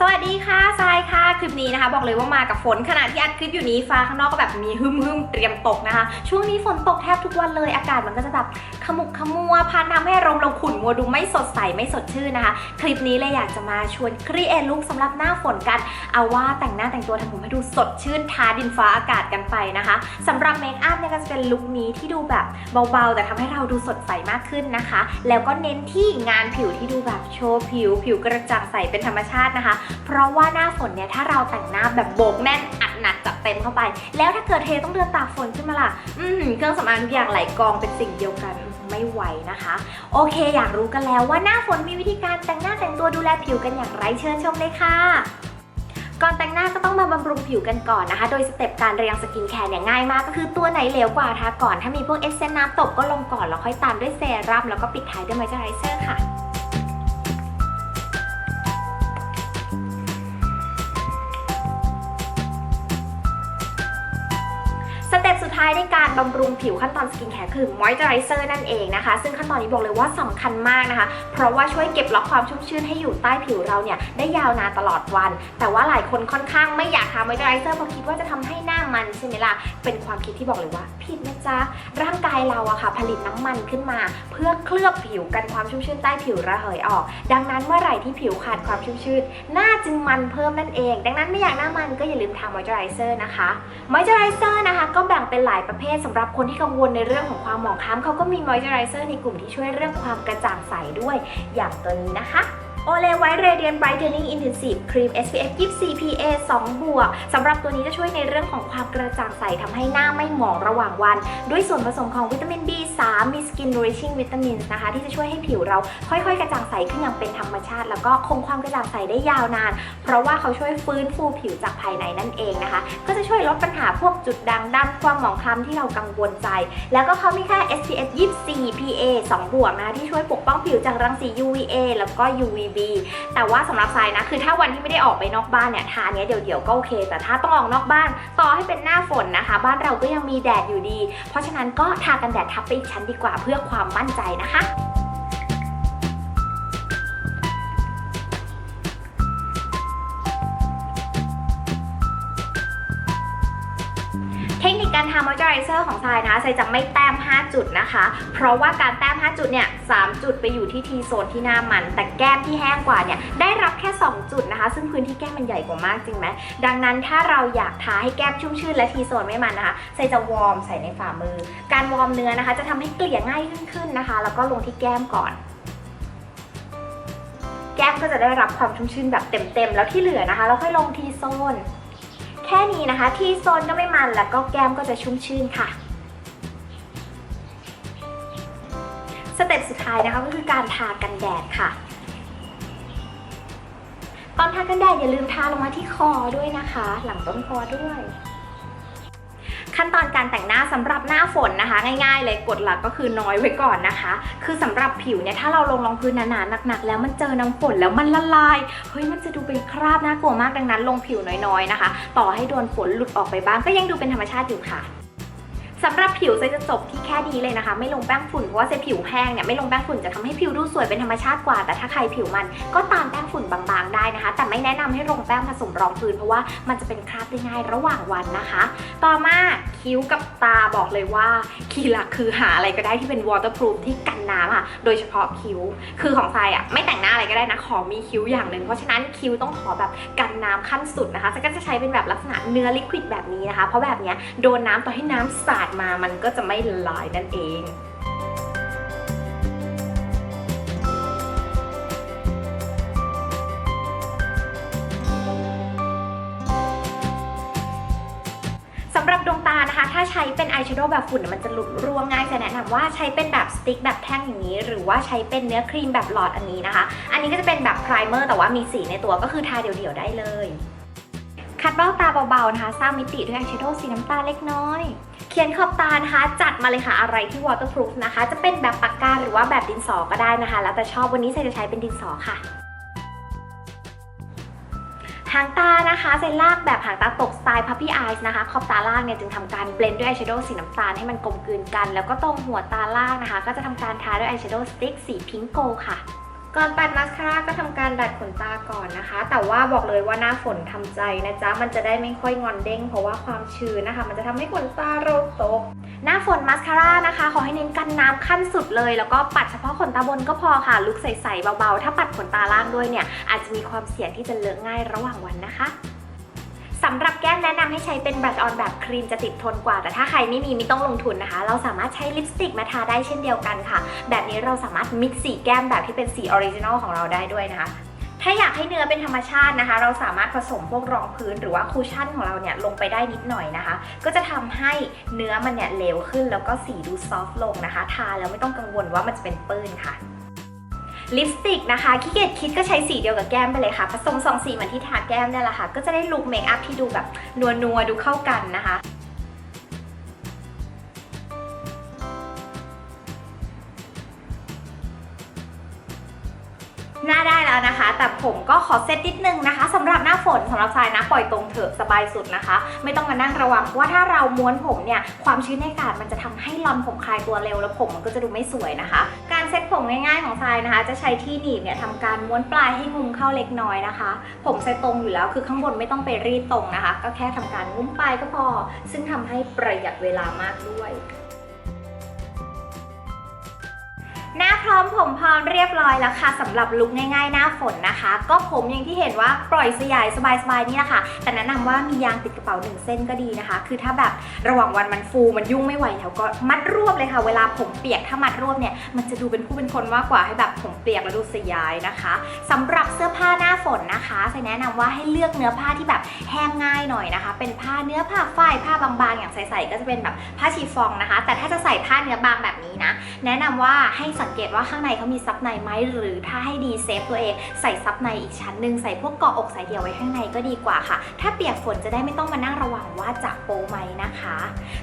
สวัสดีค่ะทรายค่ะ คลิปนี้นะคะ บอกเลยว่ามากับฝนขณะที่อัดคลิปอยู่นี้ฟ้าข้างนอกก็แบบมีฮึมฮึมเตรียมตกนะคะ ช่วงนี้ฝนตกแทบทุกวันเลยอากาศมันก็จะแบบขมุกขมัวพันทำให้รมเราขุ่นมัวดูไม่สดใสไม่สดชื่นนะคะ คลิปนี้เลยอยากจะมาชวนครีเอทลุคสำหรับหน้าฝนกัน เอาว่าแต่งหน้าแต่งตัวทำผมให้ดูสดชื่นท้าดินฟ้าอากาศกันไปนะคะสำหรับเมคอัพเนี่ยก็จะเป็นลุคนี้ที่ดูแบบเบาๆ แต่ทำให้เราดูสดใสมากขึ้นนะคะ แล้วก็เน้นที่งานผิวที่ดูแบบโชว์ผิว ผิวกระจ่างใสเป็นธรรมชาตินะคะเพราะว่าหน้าฝนเนี่ยถ้าเราแต่งหน้าแบบโบกแน่นอัดหนักจัดเต็มเข้าไป แล้วถ้าเกิดเทต้องเดินตากฝนขึ้นมาล่ะ อืมเครื่องสำอางทุกอย่างไหลกองเป็นสิ่งเดียวกันไม่ไหวนะคะ โอเค อยากรู้กันแล้วว่าหน้าฝนมีวิธีการแต่งหน้าแต่งตัวดูแลผิวกันอย่างไรเชิญชมเลยค่ะก่อนแต่งหน้าก็ต้องมาบำรุงผิวกันก่อนนะคะ โดยสเต็ปการเรียงสกินแคร์เนี่ยง่ายมากก็คือตัวไหนเหลวกว่าทาก่อน ถ้ามีพวกเอสเซนต์น้ำตบก็ลงก่อนแล้วค่อยตามด้วยเซรั่มแล้วก็ปิดท้ายด้วยมอยเจอไรเซอร์ค่ะ ท้ายในการบำรุงผิวขั้นตอนสกินแคร์คือมอยเจอไรเซอร์นั่นเองนะคะ ซึ่งขั้นตอนนี้บอกเลยว่าสำคัญมากนะคะ เพราะว่าช่วยเก็บล็อกความชุ่มชื้นให้อยู่ใต้ผิวเราเนี่ยได้ยาวนานตลอดวัน แต่ว่าหลายคนค่อนข้างไม่อยากทามอยเจอไรเซอร์เพราะคิดว่าจะทำให้หน้ามันใช่ไหมล่ะ เป็นความคิดที่บอกเลยว่าผิดนะจ๊ะ ร่างกายเราอะค่ะ ผลิตน้ำมันขึ้นมา เพื่อเคลือบผิวกันความชุ่มชื้นใต้ผิวระเหยออก ดังนั้นเมื่อไหร่ที่ผิวขาดความชุ่มชื้นหน้าจึงมันเพิ่มนั่นเอง ดังนั้นไม่อยากหน้ามันก็อย่าลืมทามอยเจอไรเซอร์นะคะมอยเจอไรเซอร์นะคะก็แบ่งเป็นลายประเภทสำหรับคนที่กังวลในเรื่องของความหมองคล้ำเขาก็มีมอยเจอไรเซอร์ในกลุ่มที่ช่วยเรื่องความกระจ่างใสด้วย อย่างตัวนี้นะคะโอเล วท์เรเดียนไบรท์เทนนิ่งอินเทนซีฟครีม SPF 24 PA 2 บวกสำหรับตัวนี้จะช่วยในเรื่องของความกระจ่างใสทำให้หน้าไม่หมองระหว่างวัน ด้วยส่วนผสมของวิตามิน B3 มี Skin Nourishing Vitamins นะคะ ที่จะช่วยให้ผิวเราค่อยๆ กระจ่างใสขึ้นอย่างเป็นธรรมชาติ แล้วก็คงความกระจ่างใสได้ยาวนาน เพราะว่าเขาช่วยฟื้นฟูผิวจากภายในนั่นเองนะคะ ก็จะช่วยลดปัญหาพวกจุดด่างดำความหมองคล้ำที่เรากังวลใจ แล้วก็เขามีค่า SPF 24 PA 2 บวกนะคะที่ช่วยปกป้องผิวจากรังสี UVA แล้วก็ UVB แต่ว่าสำหรับทรายนะ คือถ้าวันที่ไม่ได้ออกไปนอกบ้านเนี่ยทาเนี้ยเดี๋ยวๆก็โอเค แต่ถ้าต้องออกนอกบ้านต่อให้เป็นหน้าฝนนะคะ บ้านเราก็ยังมีแดดอยู่ดี เพราะฉะนั้นก็ทากันแดดทับไปอีกชั้นดีกว่าเพื่อความมั่นใจนะคะ ทคนิคการทามอยเจอไรเซอร์ของทรายนะทรายจะไม่แต้ม 5 จุดนะคะ เพราะว่าการแต้ม 5 จุดเนี่ย3จุดไปอยู่ที่ทีโซนที่หน้ามัน แต่แก้มที่แห้งกว่าเนี่ยได้รับแค่ 2 จุดนะคะ ซึ่งพื้นที่แก้มมันใหญ่กว่ามากจริงไหมดังนั้นถ้าเราอยากทาให้แก้มชุ่มชื่นและทีโซนไม่มันนะคะทรายจะวอร์มใส่ในฝ่ามือ การวอร์มเนื้อนะคะ จะทำให้เกลี่ยง่ายขึ้นขึ้นนะคะ แล้วก็ลงที่แก้มก่อนแก้มก็จะได้รับความชุ่มชื่นแบบเต็มๆ แล้วที่เหลือนะคะ เราค่อยลงทีโซน แค่นี้นะคะ ที่โซนก็ไม่มันแล้วก็แก้มก็จะชุ่มชื่นค่ะสเต็ปสุดท้ายนะคะก็คือการทากันแดดค่ะตอนทากันแดดอย่าลืมทาลงมาที่คอด้วยนะคะ หลังต้นคอด้วย ขั้นตอนการแต่งหน้าสำหรับหน้าฝนนะคะ ง่ายๆ เลยกดหลักก็คือน้อยไว้ก่อนนะคะ คือสำหรับผิวเนี่ยถ้าเราลงรองพื้นหนาๆหนักๆ แล้วมันเจอน้ำฝนแล้วมันละลายเฮ้ยมันจะดูเป็นคราบน่ากลัวมากดังนั้น ลงผิวน้อยๆนะคะ ต่อให้โดนฝนหลุดออกไปบ้างก็ยังดูเป็นธรรมชาติอยู่ค่ะ สำหรับผิวเซจะจบที่แค่นี้เลยนะคะ ไม่ลงแป้งฝุ่นเพราะว่าเซผิวแห้งเนี่ยไม่ลงแป้งฝุ่นจะทำให้ผิวดูสวยเป็นธรรมชาติกว่า แต่ถ้าใครผิวมันก็ตามแป้งฝุ่นบางๆได้นะคะ แต่ไม่แนะนำให้ลงแป้งผสมรองพื้น เพราะว่ามันจะเป็นคราบได้ง่ายระหว่างวันนะคะ ต่อมาคิ้วกับตาบอกเลยว่าคีย์หลักคือหาอะไรก็ได้ที่เป็นวอเตอร์พรูฟที่กั น้ำค่ะ โดยเฉพาะคิ้ว คือของทรายอะไม่แต่งหน้าอะไรก็ได้นะ ขอมีคิ้วอย่างหนึ่ง เพราะฉะนั้นคิ้วต้องขอแบบกันน้ำขั้นสุดนะคะทรายก็จะใช้เป็นแบบลักษณะเนื้อลิควิดแบบนี้นะคะ เพราะแบบนี้โดนน้ำต่อให้น้ำสาดมา มันก็จะไม่ละลายนั่นเองสำหรับดวง นะคะ ถ้าใช้เป็นอายแชโดว์แบบฝุ่นเนี่ยมันจะหลุดร่วงง่ายจะแนะนำว่าใช้เป็นแบบสติ๊กแบบแท่งอย่างนี้ หรือว่าใช้เป็นเนื้อครีมแบบหลอดอันนี้นะคะ อันนี้ก็จะเป็นแบบไพรเมอร์แต่ว่ามีสีในตัวก็คือทาเดี่ยวๆได้เลยคัดเบ้าตาเบาๆนะคะ สร้างมิติด้วยอายแชโดว์สีน้ำตาลเล็กน้อย เขียนขอบตานะคะ จัดมาเลยค่ะอะไรที่ waterproof นะคะ จะเป็นแบบปากกาหรือว่าแบบดินสอก็ได้นะคะ แล้วแต่ชอบวันนี้ใส่จะใช้เป็นดินสอค่ะ หางตานะคะเซนลากแบบหางตาตกสไตล์พัฟฟี่อายส์นะคะ ขอบตาล่างเนี่ยจึงทำการเบลนด์ด้วยอายแชโดว์สีน้ำตาลให้มันกลมกลืนกัน แล้วก็ตรงหัวตาล่างนะคะ ก็จะทำการทาด้วยอายแชโดว์สติ๊กสีพิงโกค่ะ ก่อนปัดมาสคาร่าก็ทำการดัดขนตาก่อนนะคะ แต่ว่าบอกเลยว่าหน้าฝนทำใจนะจ๊ะ มันจะได้ไม่ค่อยงอนเด้ง เพราะว่าความชื้นนะคะ มันจะทำให้ขนตาเราตก หน้าฝนมาสคาร่านะคะ ขอให้เน้นกันน้ำขั้นสุดเลย แล้วก็ปัดเฉพาะขนตาบนก็พอค่ะ ลุกใสๆเบาๆ ถ้าปัดขนตาล่างด้วยเนี่ย อาจจะมีความเสี่ยงที่จะเลอะง่ายระหว่างวันนะคะ สำหรับแก้มแนะนำให้ใช้เป็นบลัชออนแบบครีมจะติดทนกว่า แต่ถ้าใครไม่มีไม่ต้องลงทุนนะคะ เราสามารถใช้ลิปสติกมาทาได้เช่นเดียวกันค่ะ แบบนี้เราสามารถมิกซ์สีแก้มแบบที่เป็นสีออริจินอลของเราได้ด้วยนะคะถ้าอยากให้เนื้อเป็นธรรมชาตินะคะ เราสามารถผสมพวกรองพื้นหรือว่าคูชั่นของเราเนี่ยลงไปได้นิดหน่อยนะคะ ก็จะทำให้เนื้อมันเนี่ยเลวขึ้น แล้วก็สีดูซอฟต์ลงนะคะ ทาแล้วไม่ต้องกังวลว่ามันจะเป็นปื้นค่ะ ลิปสติกนะคะขี้เกียจคิดก็ใช้สีเดียวกับแก้มไปเลยค่ะผสมสองสีเหมือนที่ทาแก้มเนี่ยแหละค่ะ ก็จะได้ลุคเมคอัพที่ดูแบบนัวๆดูเข้ากันนะคะหน้าได้แล้วนะคะ แต่ผมก็ขอเซตนิดนึงนะคะสำหรับหน้าฝนสำหรับทรายนะปล่อยตรงเถอะสบายสุดนะคะ ไม่ต้องมานั่งระวังว่าถ้าเราม้วนผมเนี่ยความชื้นในอากาศมันจะทำให้ลอนผมคลายตัวเร็วแล้วผมมันก็จะดูไม่สวยนะคะ การเซตผมง่ายๆของทรายนะคะ จะใช้ที่หนีบเนี่ยทำการม้วนปลายให้งุมเข้าเล็กน้อยนะคะ ผมใส่ตรงอยู่แล้วคือข้างบนไม่ต้องไปรีดตรงนะคะ ก็แค่ทำการงุ้มปลายก็พอ ซึ่งทำให้ประหยัดเวลามากด้วย หน้าพร้อมผมพร้อมเรียบร้อยแล้วค่ะสำหรับลุคง่ายๆ หน้าฝนนะคะ ก็ผมอย่างที่เห็นว่าปล่อยสยายสบายๆนี่แหละค่ะ แต่แนะนำว่ามียางติดกระเป๋าหนึ่งเส้นก็ดีนะคะ คือถ้าแบบระหว่างวันมันฟูมันยุ่งไม่ไหวแล้วก็มัดรวบเลยค่ะ เวลาผมเปียกถ้ามัดรวบเนี่ยมันจะดูเป็นผู้เป็นคนมากกว่าให้แบบผมเปียกแล้วดูสยายนะคะสำหรับเสื้อผ้าหน้าฝนนะคะใส่แนะนำว่าให้เลือกเนื้อผ้าที่แบบแห้งง่ายหน่อยนะคะ เป็นผ้าเนื้อผ้าฝ้ายผ้าบางๆ อย่างใส่ๆก็จะเป็นแบบผ้าชีฟองนะคะ แต่ถ้าจะใส่ผ้าเนื้อบางแบบนี้ นะ แนะนำว่าให้สังเกตว่าข้างในเขามีซับในไหมหรือถ้าให้ดีเซฟตัวเองใส่ซับในอีกชั้นหนึ่งใส่พวกเกาะอกสายเดี่ยวไว้ข้างในก็ดีกว่าค่ะ ถ้าเปียกฝนจะได้ไม่ต้องมานั่งระวังว่าจะโปไหมนะคะ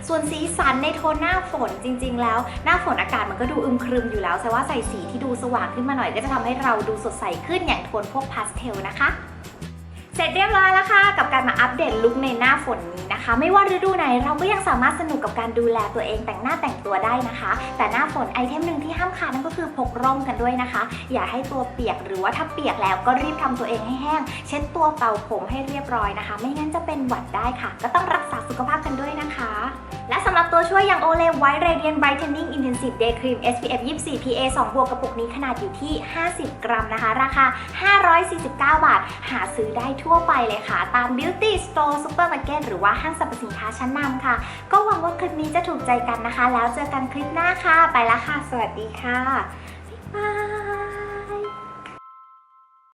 ส่วนสีสันในโทนหน้าฝนจริง ๆ แล้ว หน้าฝนอากาศมันก็ดูอึมครึมอยู่แล้วแต่ว่าใส่สีที่ดูสว่างขึ้นมาหน่อยก็จะทำให้เราดูสดใสขึ้นอย่างโทนพวกพาสเทลนะคะ เสร็จเรียบร้อยแล้วค่ะกับการมาอัปเดตลุคในหน้าฝนนี้ นะคะ ไม่ว่าฤดูไหนเราก็ยังสามารถสนุกกับการดูแลตัวเองแต่งหน้าแต่งตัวได้นะคะ แต่หน้าฝนไอเทมหนึ่งที่ห้ามขาดนั่นก็คือพกร่มกันด้วยนะคะ อย่าให้ตัวเปียกหรือว่าถ้าเปียกแล้วก็รีบทำตัวเองให้แห้ง เช็ดตัวเป่าผมให้เรียบร้อยนะคะ ไม่งั้นจะเป็นหวัดได้ค่ะ ก็ต้องรักษาสุขภาพกันด้วยนะคะและสำหรับตัวช่วยอย่าง Olay White Radiant Brightening Intensive Day Cream SPF 24 PA 2 บวกกระปุกนี้ขนาดอยู่ที่ 50 กรัมนะคะ ราคา 549 บาท หาซื้อได้ทั่วไปเลยค่ะ ตาม Beauty Store Supermarket หรือว่าห้างสรรพสินค้าชั้นนำค่ะ ก็หวังว่าคลิปนี้จะถูกใจกันนะคะ แล้วเจอกันคลิปหน้าค่ะ ไปละค่ะ สวัสดีค่ะบ๊ายบาย